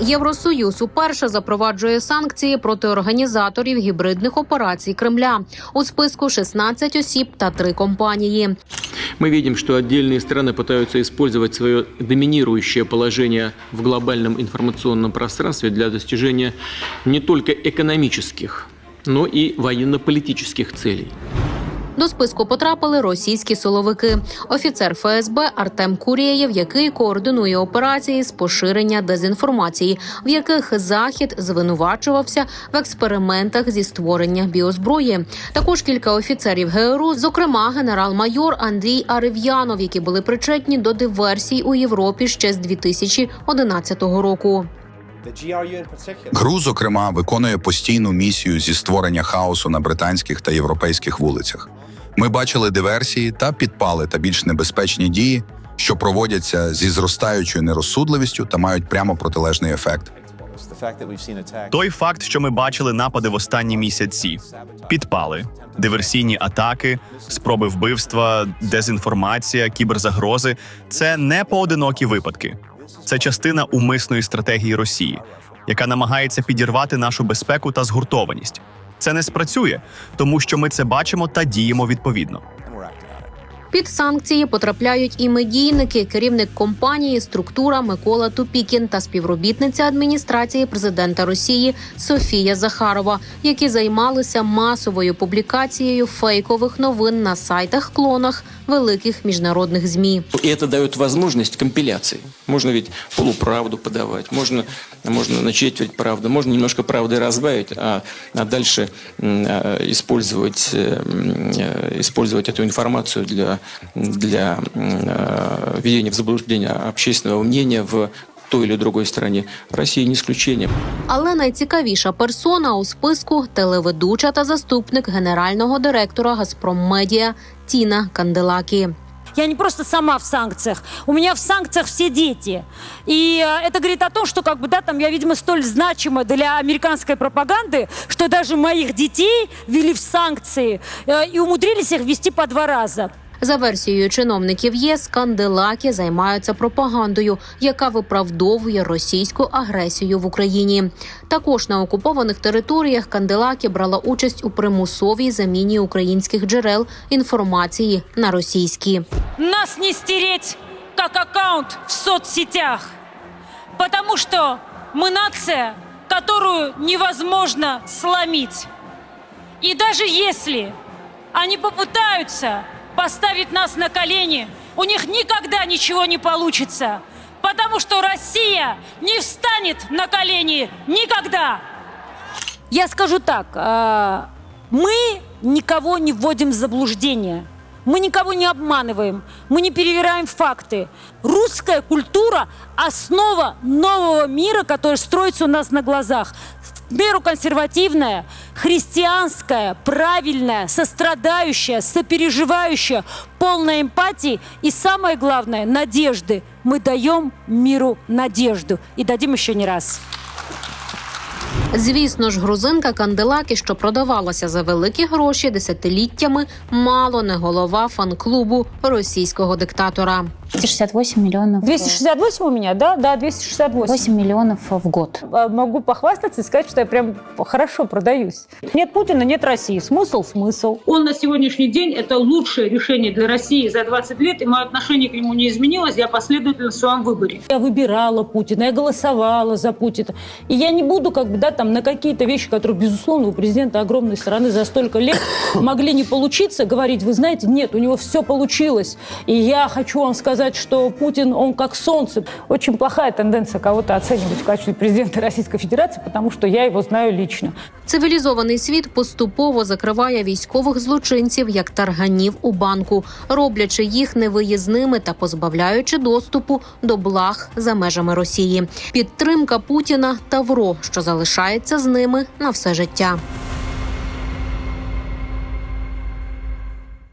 Євросоюз уперше запроваджує санкції проти організаторів гібридних операцій Кремля. У списку 16 осіб та 3 компанії. Мы видим, что отдельные страны пытаются использовать свое доминирующее положение в глобальном информационном пространстве для достижения не только экономических, но и военно-политических целей. До списку потрапили російські силовики. Офіцер ФСБ Артем Курєєв, який координує операції з поширення дезінформації, в яких захід звинувачувався в експериментах зі створення біозброї. Також кілька офіцерів ГРУ, зокрема генерал-майор Андрій Арев'янов, які були причетні до диверсій у Європі ще з 2011 року. ГРУ, зокрема, виконує постійну місію зі створення хаосу на британських та європейських вулицях. Ми бачили диверсії та підпали та більш небезпечні дії, що проводяться зі зростаючою нерозсудливістю та мають прямо протилежний ефект. Той факт, що ми бачили напади в останні місяці, підпали, диверсійні атаки, спроби вбивства, дезінформація, кіберзагрози це не поодинокі випадки. Це частина умисної стратегії Росії, яка намагається підірвати нашу безпеку та згуртованість. Це не спрацює, тому що ми це бачимо та діємо відповідно. Під санкції потрапляють і медійники, керівник компанії Структура Микола Тупікін та співробітниця адміністрації президента Росії Софія Захарова, які займалися масовою публікацією фейкових новин на сайтах клонах великих міжнародних змі. И это дает возможность компиляции. Можно ведь полуправду подавать, можно, можно на четверть правды, можно немножко правды разбавить, а, а дальше м, э, использовать, э, м, э, использовать эту информацию для, для м, э, введения в заблуждение общественного мнения в той или другой стране. Россия не исключение. Але найцікавіша персона у списку телеведуча та заступник генерального директора Газпром Медіа Тіна Канделакі. Я не просто сама в санкциях, у меня в санкциях все дети. И э, это говорит о том, что как бы, да, там я, видимо, столь значима для американской пропаганды, что даже моих детей ввели в санкции э, и умудрились их ввести по два раза. За версією чиновників ЄС, Канделакі займаються пропагандою, яка виправдовує російську агресію в Україні. Також на окупованих територіях Канделакі брала участь у примусовій заміні українських джерел інформації на російські. Нас не стереть как аккаунт в соцсетях, потому что мы нация, которую невозможно сломить. И даже если они попытаются поставить нас на колени, у них никогда ничего не получится, потому что Россия не встанет на колени никогда. Я скажу так, мы никого не вводим в заблуждение. Мы никого не обманываем, мы не перевираем факты. Русская культура – основа нового мира, который строится у нас на глазах. В меру консервативная, христианская, правильная, сострадающая, сопереживающая, полная эмпатии и, самое главное, надежды. Мы даем миру надежду и дадим еще не раз. Звісно ж, грузинка Канделакі, що продавалася за великі гроші десятиліттями, мало не голова фан-клубу російського диктатора. 268 миллионов. 268 у меня, да? Да, 268. 8 миллионов в год. А, Могу похвастаться и сказать, что я прям хорошо продаюсь. Нет Путина, нет России. Смысл, смысл. Он на сегодняшний день это лучшее решение для России за 20 лет, и мое отношение к нему не изменилось. Я последовательна в своем выборе. Я выбирала Путина, я голосовала за Путина. И я не буду, как бы, да, там, на какие-то вещи, которые, безусловно, у президента огромной страны за столько лет могли не получиться, говорить, вы знаете, нет, у него все получилось. И я хочу вам сказать, что Путин, он как солнце. Очень плохая тенденция кого-то оценивать в качестве президента Российской Федерации, потому что я его знаю лично. Цивілізований світ поступово закриває військових злочинців як тарганів у банку, роблячи їх невиїзними та позбавляючи доступу до благ за межами Росії. Підтримка Путіна тавро, що залишається з ними на все життя.